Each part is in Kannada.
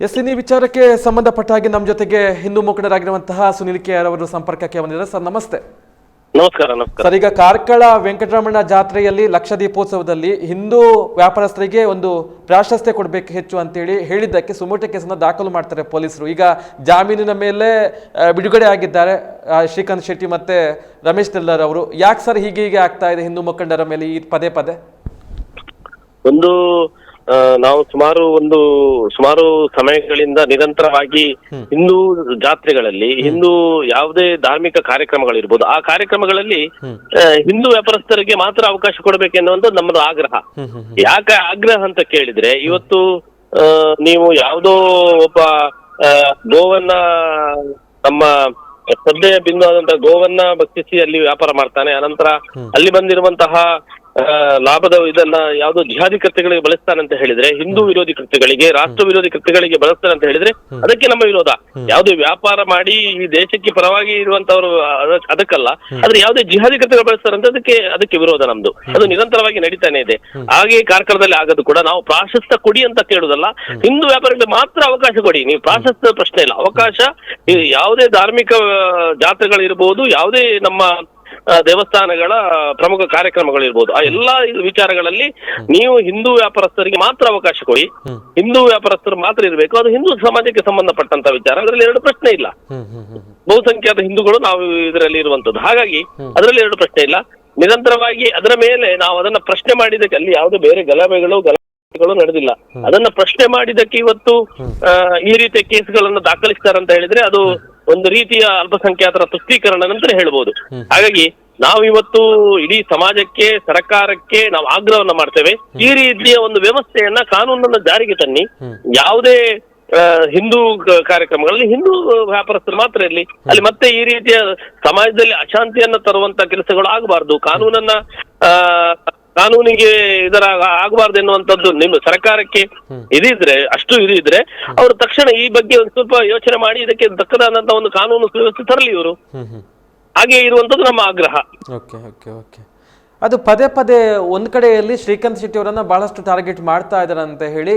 ಎಸ್ ಇನ್ನು ಈ ವಿಚಾರಕ್ಕೆ ಸಂಬಂಧಪಟ್ಟ ಹಾಗೆ ನಮ್ಮ ಜೊತೆಗೆ ಹಿಂದೂ ಮುಖಂಡರಾಗಿರುವಂತಹ ಸುನಿಲ್ ಕೆ ಆರ್ ಅವರು ಸಂಪರ್ಕಕ್ಕೆ ಬಂದಿದ್ದಾರೆ. ಸರ್ ನಮಸ್ತೆ. ನಮಸ್ಕಾರ ನಮಸ್ಕಾರ. ಸರ್ ಈಗ ಕಾರ್ಕಳ ವೆಂಕಟರಮಣ ಜಾತ್ರೆಯಲ್ಲಿ ಲಕ್ಷ ದೀಪೋತ್ಸವದಲ್ಲಿ ಹಿಂದೂ ವ್ಯಾಪಾರಸ್ಥರಿಗೆ ಒಂದು ಪ್ರಾಶಸ್ತ್ಯ ಕೊಡಬೇಕು ಹೆಚ್ಚು ಅಂತೇಳಿ ಹೇಳಿದ್ದಕ್ಕೆ ಸುಮೋಟ ಕೇಸನ್ನು ದಾಖಲು ಮಾಡ್ತಾರೆ ಪೊಲೀಸರು. ಈಗ ಜಾಮೀನಿನ ಮೇಲೆ ಆ, ಬಿಡುಗಡೆ ಆಗಿದ್ದಾರೆ ಆ, ಶ್ರೀಕಾಂತ್ ಶೆಟ್ಟಿ ಮತ್ತೆ ರಮೇಶ್ ತೆಲ್ಲರ್ ಅವರು. ಯಾಕೆ ಸರ್ ಹೀಗೆ ಹೀಗೆ ಆಗ್ತಾ ಇದೆ ಹಿಂದೂ ಮುಖಂಡರ ಮೇಲೆ ಈ ಪದೇ ಪದೇ? ಒಂದು ನಾವು ಸುಮಾರು ಒಂದು ಸುಮಾರು ಸಮಯಗಳಿಂದ ನಿರಂತರವಾಗಿ ಹಿಂದೂ ಜಾತ್ರೆಗಳಲ್ಲಿ ಹಿಂದೂ ಯಾವುದೇ ಧಾರ್ಮಿಕ ಕಾರ್ಯಕ್ರಮಗಳಿರ್ಬೋದು ಆ ಕಾರ್ಯಕ್ರಮಗಳಲ್ಲಿ ಹಿಂದೂ ವ್ಯಾಪಾರಸ್ಥರಿಗೆ ಮಾತ್ರ ಅವಕಾಶ ಕೊಡಬೇಕೆನ್ನುವಂಥದ್ದು ನಮ್ಮದು ಆಗ್ರಹ. ಯಾಕೆ ಆಗ್ರಹ ಅಂತ ಕೇಳಿದ್ರೆ ಇವತ್ತು ಆ, ನೀವು ಯಾವುದೋ ಒಬ್ಬ ಆ, ಗೋವನ್ನ ನಮ್ಮ ಶ್ರದ್ಧೆಯ ಬಿಂದು ಆದಂತಹ ಗೋವನ್ನ ಭಕ್ಷಿಸಿ ಅಲ್ಲಿ ವ್ಯಾಪಾರ ಮಾಡ್ತಾನೆ ಅನಂತರ ಅಲ್ಲಿ ಬಂದಿರುವಂತಹ ಲಾಭದ ಇದನ್ನ ಯಾವುದೋ ಜಿಹಾದಿ ಕೃತ್ಯಗಳಿಗೆ ಬಳಸ್ತಾನೆ ಅಂತ ಹೇಳಿದ್ರೆ ಹಿಂದೂ ವಿರೋಧಿ ಕೃತ್ಯಗಳಿಗೆ ರಾಷ್ಟ್ರ ವಿರೋಧಿ ಕೃತ್ಯಗಳಿಗೆ ಬಳಸ್ತಾನೆ ಅಂತ ಹೇಳಿದ್ರೆ ಅದಕ್ಕೆ ನಮ್ಮ ವಿರೋಧ. ಯಾವುದೇ ವ್ಯಾಪಾರ ಮಾಡಿ ಈ ದೇಶಕ್ಕೆ ಪರವಾಗಿ ಇರುವಂತವರು ಅದಕ್ಕಲ್ಲ. ಆದ್ರೆ ಯಾವುದೇ ಜಿಹಾದಿ ಕೃತ್ಯಗಳು ಬಳಸ್ತಾರೆ ಅಂತ ಅದಕ್ಕೆ ಅದಕ್ಕೆ ವಿರೋಧ ನಮ್ದು. ಅದು ನಿರಂತರವಾಗಿ ನಡೀತಾನೆ ಇದೆ. ಹಾಗೆ ಕಾರ್ಕಳದಲ್ಲಿ ಆಗೋದು ಕೂಡ ನಾವು ಪ್ರಾಶಸ್ತ್ಯ ಕೊಡಿ ಅಂತ ಕೇಳುದಲ್ಲ ಹಿಂದೂ ವ್ಯಾಪಾರಿಗಳಿಗೆ ಮಾತ್ರ ಅವಕಾಶ ಕೊಡಿ. ನೀವು ಪ್ರಾಶಸ್ತ್ಯ ಪ್ರಶ್ನೆ ಇಲ್ಲ. ಅವಕಾಶ ಯಾವುದೇ ಧಾರ್ಮಿಕ ಜಾತ್ರೆಗಳಿರ್ಬಹುದು ಜಾತ್ರೆಗಳಿರ್ಬೋದು ಯಾವುದೇ ನಮ್ಮ ದೇವಸ್ಥಾನಗಳ ಪ್ರಮುಖ ಕಾರ್ಯಕ್ರಮಗಳಿರ್ಬೋದು ಆ ಎಲ್ಲಾ ವಿಚಾರಗಳಲ್ಲಿ ನೀವು ಹಿಂದೂ ವ್ಯಾಪಾರಸ್ಥರಿಗೆ ಮಾತ್ರ ಅವಕಾಶ ಕೊಡಿ. ಹಿಂದೂ ವ್ಯಾಪಾರಸ್ಥರು ಮಾತ್ರ ಇರಬೇಕು. ಅದು ಹಿಂದೂ ಸಮಾಜಕ್ಕೆ ಸಂಬಂಧಪಟ್ಟಂತ ವಿಚಾರ. ಅದರಲ್ಲಿ ಎರಡು ಪ್ರಶ್ನೆ ಇಲ್ಲ. ಬಹುಸಂಖ್ಯಾತ ಹಿಂದೂಗಳು ನಾವು ಇದರಲ್ಲಿ ಇರುವಂತದ್ದು. ಹಾಗಾಗಿ ಅದರಲ್ಲಿ ಎರಡು ಪ್ರಶ್ನೆ ಇಲ್ಲ. ನಿರಂತರವಾಗಿ ಅದರ ಮೇಲೆ ನಾವು ಅದನ್ನ ಪ್ರಶ್ನೆ ಮಾಡಿದಕ್ಕೆ ಅಲ್ಲಿ ಯಾವುದೇ ಬೇರೆ ಗಲಭೆಗಳು ಗಲಭೆಗಳು ನಡೆದಿಲ್ಲ. ಅದನ್ನ ಪ್ರಶ್ನೆ ಮಾಡಿದಕ್ಕೆ ಇವತ್ತು ಆ, ಈ ರೀತಿಯ ಕೇಸ್ಗಳನ್ನು ದಾಖಲಿಸ್ತಾರಂತ ಅಂತ ಹೇಳಿದ್ರೆ ಅದು ಒಂದು ರೀತಿಯ ಅಲ್ಪಸಂಖ್ಯಾತರ ತುಷ್ಟೀಕರಣ ಅಂತ ಹೇಳ್ಬೋದು. ಹಾಗಾಗಿ ನಾವು ಇವತ್ತು ಇಡೀ ಸಮಾಜಕ್ಕೆ ಸರ್ಕಾರಕ್ಕೆ ನಾವು ಆಗ್ರಹವನ್ನ ಮಾಡ್ತೇವೆ. ಈ ರೀತಿಯ ಒಂದು ವ್ಯವಸ್ಥೆಯನ್ನ ಕಾನೂನನ್ನ ಜಾರಿಗೆ ತನ್ನಿ. ಯಾವುದೇ ಹಿಂದೂ ಕಾರ್ಯಕ್ರಮಗಳಲ್ಲಿ ಹಿಂದೂ ವ್ಯಾಪಾರಸ್ಥರು ಮಾತ್ರ ಇರಲಿ. ಅಲ್ಲಿ ಮತ್ತೆ ಈ ರೀತಿಯ ಸಮಾಜದಲ್ಲಿ ಅಶಾಂತಿಯನ್ನ ತರುವಂತ ಕೆಲಸಗಳು ಆಗಬಾರ್ದು. ಕಾನೂನನ್ನ ಆ ಕಾನೂನಿಗೆ ಇದರ ಆಗಬಾರ್ದು ಎನ್ನುವಂಥದ್ದು ನಿಮ್ಮ ಸರ್ಕಾರಕ್ಕೆ ಇದಿದ್ರೆ ಅಷ್ಟು ಇದಿದ್ರೆ ಅವರು ತಕ್ಷಣ ಈ ಬಗ್ಗೆ ಒಂದು ಸ್ವಲ್ಪ ಯೋಚನೆ ಮಾಡಿ ಇದಕ್ಕೆ ತಕ್ಕದಾದಂತ ಒಂದು ಕಾನೂನು ಸುವ್ಯವಸ್ಥೆ ತರಲಿ ಇವರು. ಹಾಗೆ ಇರುವಂತದ್ದು ನಮ್ಮ ಆಗ್ರಹ. Okay okay okay. ಅದು ಪದೇ ಪದೇ ಒಂದು ಕಡೆಯಲ್ಲಿ ಶ್ರೀಕಾಂತ್ ಶೆಟ್ಟಿ ಅವರನ್ನ ಬಹಳಷ್ಟು ಟಾರ್ಗೆಟ್ ಮಾಡ್ತಾ ಇದ್ದಾರೆ ಅಂತ ಹೇಳಿ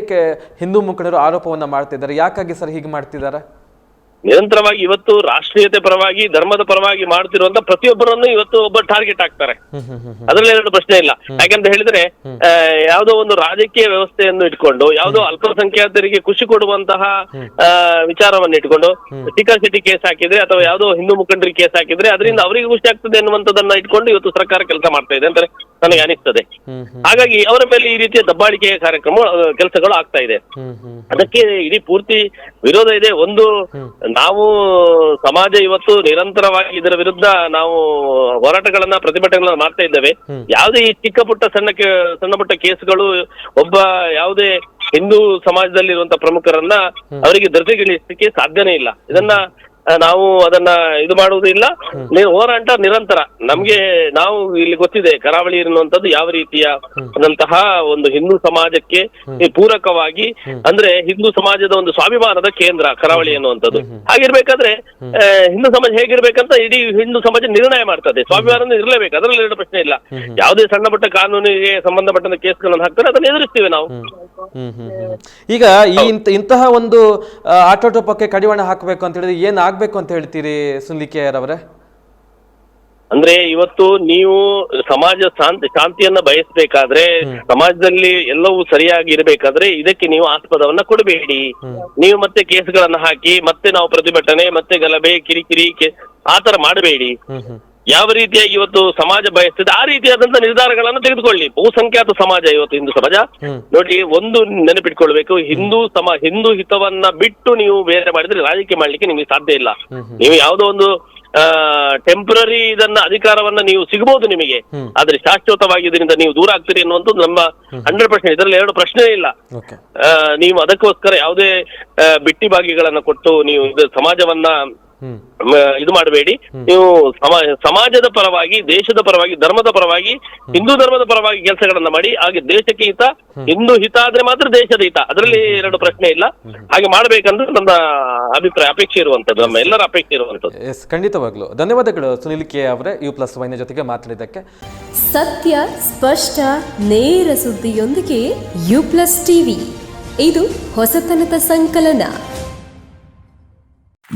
ಹಿಂದೂ ಮುಖಂಡರು ಆರೋಪವನ್ನ ಮಾಡ್ತಿದ್ದಾರೆ. ಯಾಕಾಗಿ ಸರ್ ಹೀಗೆ ಮಾಡ್ತಿದ್ದಾರೆ? ನಿರಂತರವಾಗಿ ಇವತ್ತು ರಾಷ್ಟ್ರೀಯತೆ ಪರವಾಗಿ ಧರ್ಮದ ಪರವಾಗಿ ಮಾಡ್ತಿರುವಂತ ಪ್ರತಿಯೊಬ್ಬರನ್ನು ಇವತ್ತು ಒಬ್ಬ ಟಾರ್ಗೆಟ್ ಆಗ್ತಾರೆ ಅದರಲ್ಲಿ ಎರಡು ಪ್ರಶ್ನೆ ಇಲ್ಲ. ಯಾಕಂತ ಹೇಳಿದ್ರೆ ಯಾವುದೋ ಒಂದು ರಾಜಕೀಯ ವ್ಯವಸ್ಥೆಯನ್ನು ಇಟ್ಕೊಂಡು ಯಾವುದೋ ಅಲ್ಪಸಂಖ್ಯಾತರಿಗೆ ಖುಷಿ ಕೊಡುವಂತಹ ವಿಚಾರವನ್ನು ಇಟ್ಕೊಂಡು ಟಿಕಾ ಸಿಟಿ ಕೇಸ್ ಹಾಕಿದ್ರೆ ಅಥವಾ ಯಾವುದೋ ಹಿಂದೂ ಮುಖಂಡರಿಗೆ ಕೇಸ್ ಹಾಕಿದ್ರೆ ಅದರಿಂದ ಅವರಿಗೆ ಖುಷಿ ಆಗ್ತದೆ ಅನ್ನುವಂಥದ್ದನ್ನ ಇಟ್ಕೊಂಡು ಇವತ್ತು ಸರ್ಕಾರ ಕೆಲಸ ಮಾಡ್ತಾ ಇದೆ ಅಂತ ನನಗೆ ಅನಿಸ್ತದೆ. ಹಾಗಾಗಿ ಅವರ ಮೇಲೆ ಈ ರೀತಿಯ ದಬ್ಬಾಳಿಕೆಯ ಕಾರ್ಯಕ್ರಮ ಕೆಲಸಗಳು ಆಗ್ತಾ ಇದೆ. ಅದಕ್ಕೆ ಇಡೀ ಪೂರ್ತಿ ವಿರೋಧ ಇದೆ. ಒಂದು ನಾವು ಸಮಾಜ ಇವತ್ತು ನಿರಂತರವಾಗಿ ಇದರ ವಿರುದ್ಧ ನಾವು ಹೋರಾಟಗಳನ್ನ ಪ್ರತಿಭಟನೆಗಳನ್ನ ಮಾಡ್ತಾ ಇದ್ದೇವೆ. ಯಾವುದೇ ಈ ಚಿಕ್ಕ ಪುಟ್ಟ ಸಣ್ಣ ಸಣ್ಣ ಪುಟ್ಟ ಕೇಸ್ಗಳು ಒಬ್ಬ ಯಾವುದೇ ಹಿಂದೂ ಸಮಾಜದಲ್ಲಿ ಇರುವಂತಹ ಪ್ರಮುಖರನ್ನ ಅವರಿಗೆ ದರ್ಜೆಗಿಳಿಸಲಿಕ್ಕೆ ಸಾಧ್ಯನೇ ಇಲ್ಲ. ಇದನ್ನ ನಾವು ಅದನ್ನ ಇದು ಮಾಡುವುದಿಲ್ಲ. ನೀವು ಹೋರಾಟ ನಿರಂತರ. ನಮ್ಗೆ ನಾವು ಇಲ್ಲಿ ಗೊತ್ತಿದೆ ಕರಾವಳಿ ಇರುವಂತದ್ದು ಯಾವ ರೀತಿಯ ಆದಂತಹ ಒಂದು ಹಿಂದೂ ಸಮಾಜಕ್ಕೆ ಪೂರಕವಾಗಿ ಅಂದ್ರೆ ಹಿಂದೂ ಸಮಾಜದ ಒಂದು ಸ್ವಾಭಿಮಾನದ ಕೇಂದ್ರ ಕರಾವಳಿ ಅನ್ನುವಂಥದ್ದು ಹಾಗಿರ್ಬೇಕಾದ್ರೆ ಹಿಂದೂ ಸಮಾಜ ಹೇಗಿರ್ಬೇಕಂತ ಇಡೀ ಹಿಂದೂ ಸಮಾಜ ನಿರ್ಣಯ ಮಾಡ್ತದೆ. ಸ್ವಾಭಿಮಾನ ಇರಲೇಬೇಕು ಅದರಲ್ಲಿ ಎರಡು ಪ್ರಶ್ನೆ ಇಲ್ಲ. ಯಾವುದೇ ಸಣ್ಣ ಪುಟ್ಟ ಕಾನೂನಿಗೆ ಸಂಬಂಧಪಟ್ಟ ಕೇಸ್ಗಳನ್ನು ಹಾಕ್ತಾರೆ ಅದನ್ನ ಎದುರಿಸ್ತೀವಿ ನಾವು. ಈಗ ಈ ಇಂತ- ಇಂತಹ ಒಂದು ಆಟೋಟೋಪಕ್ಕೆ ಕಡಿವಾಣ ಹಾಕಬೇಕು ಅಂತ ಹೇಳಿದ್ರೆ ಏನ್ ಆಗ್ಬೇಕು ಅಂತ ಹೇಳ್ತೀರಿ ಸುನಿಲ್ ಅವರೇ? ಅಂದ್ರೆ ಇವತ್ತು ನೀವು ಸಮಾಜ ಶಾಂತಿ ಶಾಂತಿಯನ್ನ ಬಯಸ್ಬೇಕಾದ್ರೆ ಸಮಾಜದಲ್ಲಿ ಎಲ್ಲವೂ ಸರಿಯಾಗಿ ಇರಬೇಕಾದ್ರೆ ಇದಕ್ಕೆ ನೀವು ಆಸ್ಪದವನ್ನ ಕೊಡಬೇಡಿ. ನೀವು ಮತ್ತೆ ಕೇಸ್ಗಳನ್ನ ಹಾಕಿ ಮತ್ತೆ ನಾವು ಪ್ರತಿಭಟನೆ ಮತ್ತೆ ಗಲಭೆ ಕಿರಿಕಿರಿ ಆತರ ಮಾಡಬೇಡಿ. ಯಾವ ರೀತಿಯಾಗಿ ಇವತ್ತು ಸಮಾಜ ಬಯಸ್ತಿದೆ ಆ ರೀತಿಯಾದಂತಹ ನಿರ್ಧಾರಗಳನ್ನು ತೆಗೆದುಕೊಳ್ಳಿ. ಬಹುಸಂಖ್ಯಾತ ಸಮಾಜ ಇವತ್ತು ಹಿಂದೂ ಸಮಾಜ. ನೋಡಿ ಒಂದು ನೆನಪಿಟ್ಕೊಳ್ಬೇಕು ಹಿಂದೂ ಸಮ ಹಿಂದೂ ಹಿತವನ್ನ ಬಿಟ್ಟು ನೀವು ಬೇರೆ ಮಾಡಿದ್ರೆ ರಾಜಕೀಯ ಮಾಡ್ಲಿಕ್ಕೆ ನಿಮಗೆ ಸಾಧ್ಯ ಇಲ್ಲ. ನೀವು ಯಾವುದೋ ಒಂದು ಟೆಂಪರರಿ ಇದನ್ನ ಅಧಿಕಾರವನ್ನ ನೀವು ಸಿಗಬಹುದು ನಿಮಗೆ. ಆದ್ರೆ ಶಾಶ್ವತವಾಗಿ ಇದರಿಂದ ನೀವು ದೂರ ಆಗ್ತೀರಿ ಅನ್ನುವಂಥದ್ದು ನಮ್ಮ ಹಂಡ್ರೆಡ್ ಪರ್ಸೆಂಟ್ ಇದರಲ್ಲಿ ಎರಡು ಪ್ರಶ್ನೆ ಇಲ್ಲ. ನೀವು ಅದಕ್ಕೋಸ್ಕರ ಯಾವುದೇ ಬಿಟ್ಟಿ ಭಾಗಿಗಳನ್ನ ಕೊಟ್ಟು ನೀವು ಇದು ಸಮಾಜವನ್ನ ಇದು ಮಾಡಬೇಡಿ. ನೀವು ಸಮಾಜದ ಪರವಾಗಿ ದೇಶದ ಪರವಾಗಿ ಧರ್ಮದ ಪರವಾಗಿ ಹಿಂದೂ ಧರ್ಮದ ಪರವಾಗಿ ಕೆಲಸಗಳನ್ನ ಮಾಡಿ ಹಾಗೆ ದೇಶಕ್ಕೆ ಹಿತ ಹಿಂದೂ ಹಿತ ಆದ್ರೆ ಮಾತ್ರ ದೇಶದ ಹಿತ. ಅದರಲ್ಲಿ ಎರಡು ಪ್ರಶ್ನೆ ಇಲ್ಲ. ಹಾಗೆ ಮಾಡ್ಬೇಕಂದ್ರೆ ನನ್ನ ಅಭಿಪ್ರಾಯ ಅಪೇಕ್ಷೆ ಇರುವಂತದ್ದು ನಮ್ಮ ಎಲ್ಲರ ಅಪೇಕ್ಷೆ ಇರುವಂತದ್ದು. ಎಸ್ ಖಂಡಿತವಾಗ್ಲು. ಧನ್ಯವಾದಗಳು ಸುನಿಲ್ ಕೆ ಅವರೇ ಯು ಪ್ಲಸ್ ವೈನ ಜೊತೆಗೆ ಮಾತಾಡಿದ್ದಕ್ಕೆ. ಸತ್ಯ ಸ್ಪಷ್ಟ ನೇರ ಸುದ್ದಿಯೊಂದಿಗೆ ಯು ಪ್ಲಸ್ ಟಿವಿ. ಇದು ಹೊಸತನದ ಸಂಕಲನ.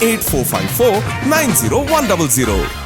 8454 90100.